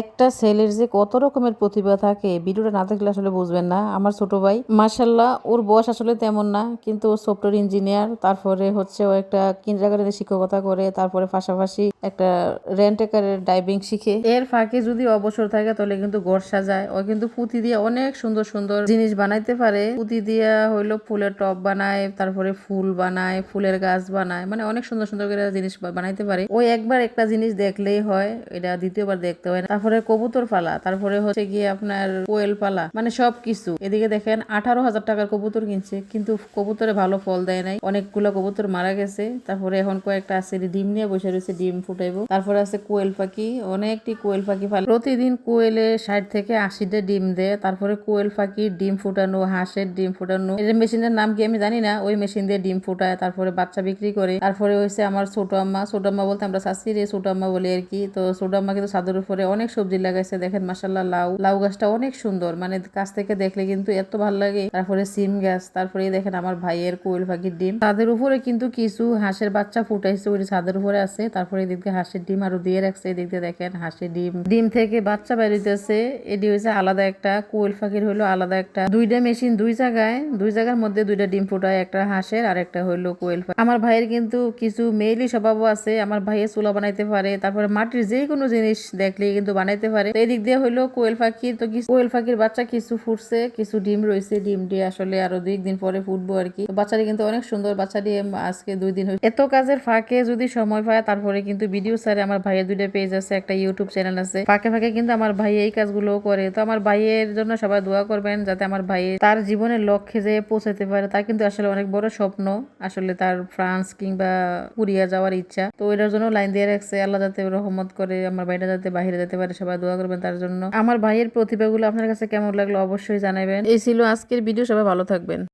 একটা ছেলের যে কত রকমের প্রতিভা থাকে, ভিডিওটা না দেখলে আসলে বুঝবেন না। আমার ছোট ভাই মার্শাল্লাহ ওর বয়স আসলে তেমন না, কিন্তু ও সফটওয়্যার ইঞ্জিনিয়ার তারপরে হচ্ছে ও একটা কিন্ডারগার্ডেনে শিক্ষকতা করে, তারপরে পাশাপাশি একটা রেন্টেকারের ডাইভিং শিখে। এর ফাঁকে যদি অবসর থাকে, তাহলে কিন্তু ঘর সাজায়। ও কিন্তু পুঁতি দিয়ে অনেক সুন্দর সুন্দর জিনিস বানাইতে পারে। পুঁতি দিয়া হইল ফুলের টব বানায়, তারপরে ফুল বানায়, ফুলের গাছ বানায় মানে অনেক সুন্দর সুন্দর করে জিনিস বানাইতে পারে। ওই একবার একটা জিনিস দেখলেই হয়, এটা দ্বিতীয়বার দেখতে হয় না। তারপরে কবুতর পালা, তারপরে হচ্ছে গিয়ে আপনার কোয়েল পালা মানে সব কিছু এদিকে দেখেন, আঠারো হাজার টাকার কবুতর কিনছে, কিন্তু কবুতরে ভালো ফল দেয় নাই। অনেকগুলো কবুতর মারা গেছে। তারপরে এখন কয়েকটা আছে ডিম নিয়ে বসে রয়েছে, ডিম ফুটাইবো। তারপরে আছে কোয়েল পাখি, অনেকটি কোয়েল পাখি পালে। প্রতিদিন কোয়েলে ষাট থেকে আশিটা ডিম দেয়। তারপরে কোয়েল পাখি, ডিম ফুটানো, হাঁসের ডিম ফুটানো। এই মেশিনের নাম কি আমি জানি না, ওই মেশিন দিয়ে ডিম ফুটায়, তারপরে বাচ্চা বিক্রি করে। তারপরে হয়েছে আমার ছোট আম্মা। ছোট আম্মা বলতে আমরা শাশি রে ছোট আম্মা বলি আর কি। তো ছোট আম্মা কিন্তু ছাদের উপরে অনেক সবজি লাগাইছে, দেখেন মাসাল্লাহ লাউ লাউ গাছটা অনেক সুন্দর। মানে কাছ থেকে দেখলে কিন্তু এত ভালো লাগে। তারপরে সিম গাছ তারপরে দেখেন আমার ভাইয়ের কোয়েল পাখির ডিম। তাদের উপরে কিন্তু কিছু হাঁসের বাচ্চা ফুটাইছে, ওই ছাদের উপরে আছে। তারপরে এদিকে হাঁসের ডিম আরও দিয়ে রাখছে। এদিকে দেখেন হাঁসের ডিম। ডিম থেকে বাচ্চা বেরিতেছে এটি হয়েছে আলাদা একটা কোয়েল পাখির হলো আলাদা একটা। দুইটা মেশিন দুই জায়গায়, দুই জায়গার মধ্যে দুইটা ডিম ফুটায়, একটা হাঁসের আর একটা হইল কোয়েল পাখি। আমার ভাইয়ের কিন্তু কিছু মেইলি স্বভাবও আছে। আমার ভাইয়ের চুলা বানাইতে পারে। তারপরে মাটির যে কোনো জিনিস দেখলে কিন্তু বানাইতে পারে। তো এদিক দিয়ে হইল কোয়েল পাখির তো কোয়েল পাখির বাচ্চা কিছু ফুটছে, কিছু ডিম রয়েছে ডিম আসলে আরও দুই দিন পরে ফুটবো আর কি। বাচ্চাটি কিন্তু অনেক সুন্দর বাচ্চা বাচ্চাটি আজকে দুই দিন এত কাজের ফাঁকে যদি সময় পায়, তারপরে কিন্তু ভিডিও সারে আমার ভাইয়ের দুইটা পেজ আছে, একটা ইউটিউব চ্যানেল আছে। ফাঁকে ফাঁকে কিন্তু আমার ভাই এই কাজগুলো করে। তো আমার ভাইয়ের জন্য সবাই দোয়া করবেন, যাতে আমার ভাই তার জীবনের লক্ষ্যে যে পৌঁছাতে পারে তার কিন্তু আসলে অনেক বড় স্বপ্ন। আসলে তার ফ্রান্স কিংবা কুরিয়া যাওয়ার ইচ্ছা। তো এটার জন্য লাইন দিয়ে রাখছে। আল্লাহ যাতে রহমত করে, আমার ভাইটা যাতে বাইরে যেতে পারে সবাই দোয়া করবেন তার জন্য। আমার ভাইয়ের প্রতিভাগুলো আপনার কাছে কেমন লাগল অবশ্যই জানাবেন। এই ছিল আজকের ভিডিও, সবাই ভালো থাকবেন।